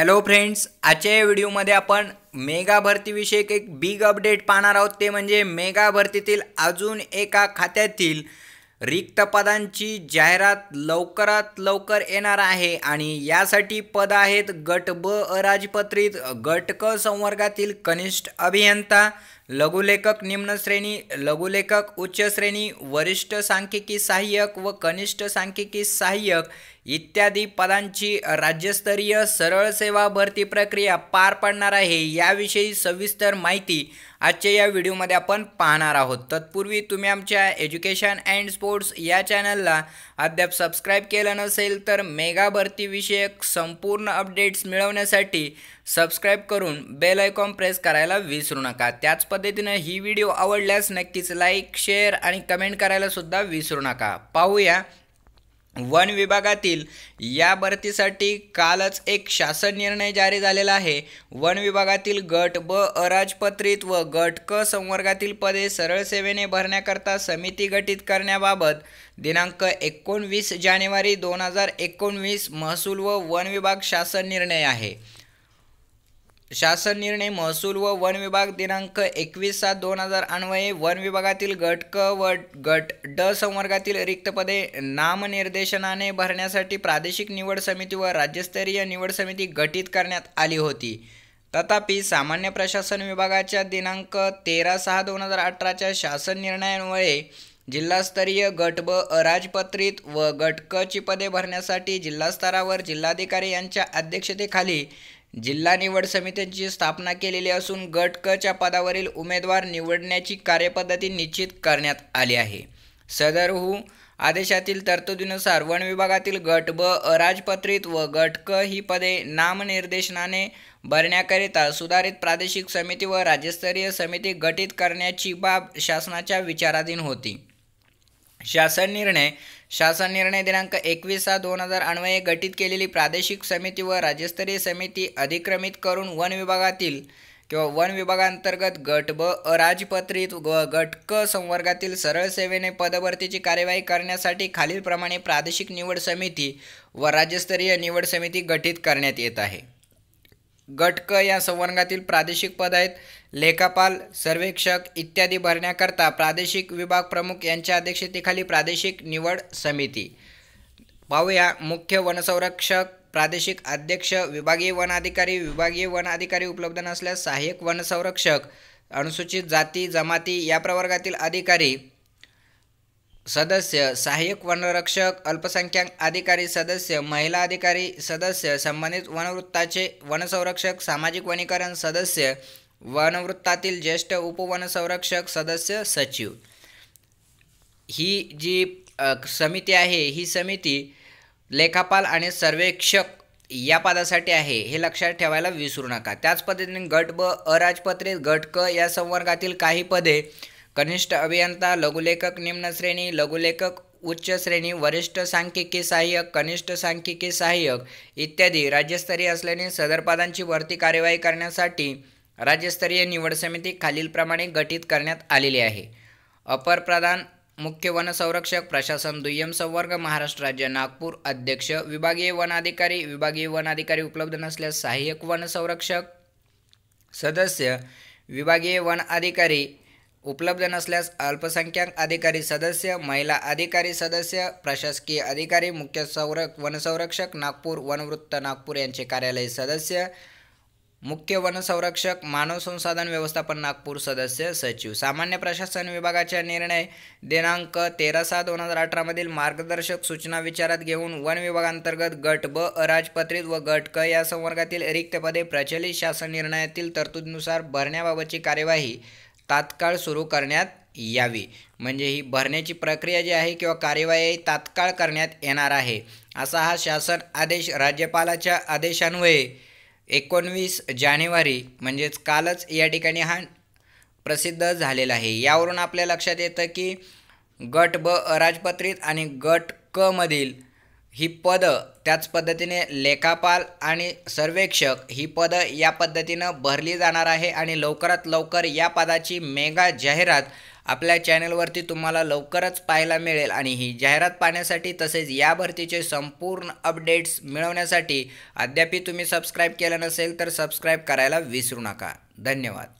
Hello friends आजच्या या व्हिडिओमध्ये आपण मेगा भरतीविषयक एक बिग अपडेट पाहणार आहोत. ते म्हणजे मेगा भरतीतील अजून एका खात्यातील रिक्त पदांची जाहिरात लवकरात लवकर येणार आहे आणि यासाठी पद आहेत गट ब अराजपत्रित गट क संवर्गातील कनिष्ठ अभियंता लघुलेखक निम्नश्रेणी लघुलेखक उच्च श्रेणी वरिष्ठ सांख्यिकी सहाय्यक व कनिष्ठ सांख्यिकी सहाय्यक इत्यादी पदांची राज्यस्तरीय सरळ सेवा भरती प्रक्रिया पार पडणार आहे याविषयी सविस्तर माहिती आजच्या या व्हिडिओमध्ये आपण पाहणार आहोत. तत्पूर्वी तुम्ही आमच्या एज्युकेशन अँड स्पोर्ट्स या चॅनलला अद्याप सबस्क्राईब केलं नसेल तर मेगा भरतीविषयक संपूर्ण अपडेट्स मिळवण्यासाठी सबस्क्राईब करून बेल आयकॉन प्रेस करायला विसरू नका. त्याच पद्धतीनं ही व्हिडिओ आवडल्यास नक्कीच लाईक शेअर आणि कमेंट करायला सुद्धा विसरू नका. पाहूया वन विभागातील या भरतीसाठी कालच एक शासन निर्णय जारी झालेला आहे. वन विभागातील गट ब अराजपत्रित व गट क संवर्गातील पदे सरळ सेवेने भरण्याकरता समिती गठीत करण्याबाबत दिनांक एकोणवीस जानेवारी दोन हजार एकोणवीस महसूल व वन विभाग शासन निर्णय आहे. शासन निर्णय महसूल व वन विभाग दिनांक एकवीस सात दोन हजार अन्वये वन विभागातील गट क व गट ड संवर्गातील रिक्त पदे नामनिर्देशनाने भरण्यासाठी प्रादेशिक निवड समिती व राज्यस्तरीय निवड समिती गठीत करण्यात आली होती. तथापि सामान्य प्रशासन विभागाच्या दिनांक तेरा सहा दोन हजार अठराच्या शासन निर्णयांमुळे जिल्हास्तरीय गट ब अराजपत्रित व गट क ची पदे भरण्यासाठी जिल्हास्तरावर जिल्हाधिकारी यांच्या अध्यक्षतेखाली जिल्हा निवड समित्यांची स्थापना केलेली असून गट क च्या पदावरील उमेदवार निवडण्याची कार्यपद्धती निश्चित करण्यात आली आहे. सदरहू आदेशातील तरतुदीनुसार वन विभागातील गट ब अराजपत्रित व गट क ही पदे नामनिर्देशनाने भरण्याकरिता सुधारित प्रादेशिक समिती व राज्यस्तरीय समिती गठीत करण्याची बाब शासनाच्या विचाराधीन होती. शासन निर्णय. शासन निर्णय दिनांक एकवीस सहा दोन हजार अन्वये गठीत केलेली प्रादेशिक समिती व राज्यस्तरीय समिती अधिक्रमित करून वन विभागातील किंवा वन विभागांतर्गत गट ब अराजपत्रित व गट क संवर्गातील सरळ सेवेने पदभरतीची कार्यवाही करण्यासाठी खालीलप्रमाणे प्रादेशिक निवड समिती व राज्यस्तरीय निवड समिती गठीत करण्यात येत आहे. गटक या संवर्गातील प्रादेशिक पद आहेत. लेखापाल सर्वेक्षक इत्यादी भरण्याकरता प्रादेशिक विभाग प्रमुख यांच्या अध्यक्षतेखाली प्रादेशिक निवड समिती. पाहूया मुख्य वनसंरक्षक प्रादेशिक अध्यक्ष विभागीय वन अधिकारी विभागीय वन अधिकारी उपलब्ध नसल्यास सहाय्यक वनसंरक्षक अनुसूचित जाती जमाती या प्रवर्गातील अधिकारी सदस्य सहाय्यक वनरक्षक अल्पसंख्याक अधिकारी सदस्य महिला अधिकारी सदस्य संबंधित वनवृत्ताचे वनसंरक्षक सामाजिक वनीकरण सदस्य वनवृत्तातील ज्येष्ठ उपवनसंरक्षक सदस्य सचिव. ही जी समिती आहे ही समिती लेखापाल आणि सर्वेक्षक या पदासाठी आहे हे लक्षात ठेवायला विसरू नका. त्याच पद्धतीने गट ब अराजपत्रित गट क या संवर्गातील काही पदे कनिष्ठ अभियंता लघुलेखक निम्न श्रेणी लघुलेखक उच्च श्रेणी वरिष्ठ सांख्यिकी सहाय्यक कनिष्ठ सांख्यिकी सहाय्यक इत्यादी राज्यस्तरीय असल्याने सदर पदांची भरती कार्यवाही करण्यासाठी राज्यस्तरीय निवड समिती खालीलप्रमाणे गठीत करण्यात आलेली आहे. अपर प्रधान मुख्य वनसंरक्षक प्रशासन दुय्यम संवर्ग महाराष्ट्र राज्य नागपूर अध्यक्ष विभागीय वन अधिकारी विभागीय वन अधिकारी उपलब्ध नसल्यास सहाय्यक वनसंरक्षक सदस्य विभागीय वन अधिकारी उपलब्ध नसल्यास अल्पसंख्याक अधिकारी सदस्य महिला अधिकारी सदस्य प्रशासकीय अधिकारी मुख्य संरक वनसंरक्षक नागपूर वनवृत्त नागपूर यांचे कार्यालय सदस्य मुख्य वनसंरक्षक मानव संसाधन व्यवस्थापन नागपूर सदस्य सचिव. सामान्य प्रशासन विभागाच्या निर्णय दिनांक तेरा सहा दोन हजार अठरामधील मार्गदर्शक सूचना विचारात घेऊन वन विभागांतर्गत गट ब अराजपत्रित व गट क या संवर्गातील रिक्त पदे प्रचलित शासन निर्णयातील तरतुदीनुसार भरण्याबाबतची कार्यवाही तात्काळ सुरू करण्यात यावी. म्हणजे ही भरण्याची प्रक्रिया जी आहे किंवा कार्यवाही तात्काळ करण्यात येणार आहे. असा हा शासन आदेश राज्यपालाच्या आदेशान्वये एकोणवीस जानेवारी म्हणजेच कालच या ठिकाणी हा प्रसिद्ध झालेला आहे. यावरून आपल्या लक्षात येतं की गट ब अराजपत्रित आणि गट क मधील ही पदं त्याच पद्धतीने लेखापाल आणि सर्वेक्षक ही पदं या पद्धतीनं भरली जाणार आहे आणि लवकरात लवकर या पदाची मेगा जाहिरात आपल्या चॅनलवरती तुम्हाला लवकरच पाहायला मिळेल आणि ही जाहिरात पाहण्यासाठी तसेच या भरतीचे संपूर्ण अपडेट्स मिळवण्यासाठी अद्याप तुम्ही सबस्क्राईब केलं नसेल तर सबस्क्राईब करायला विसरू नका. धन्यवाद.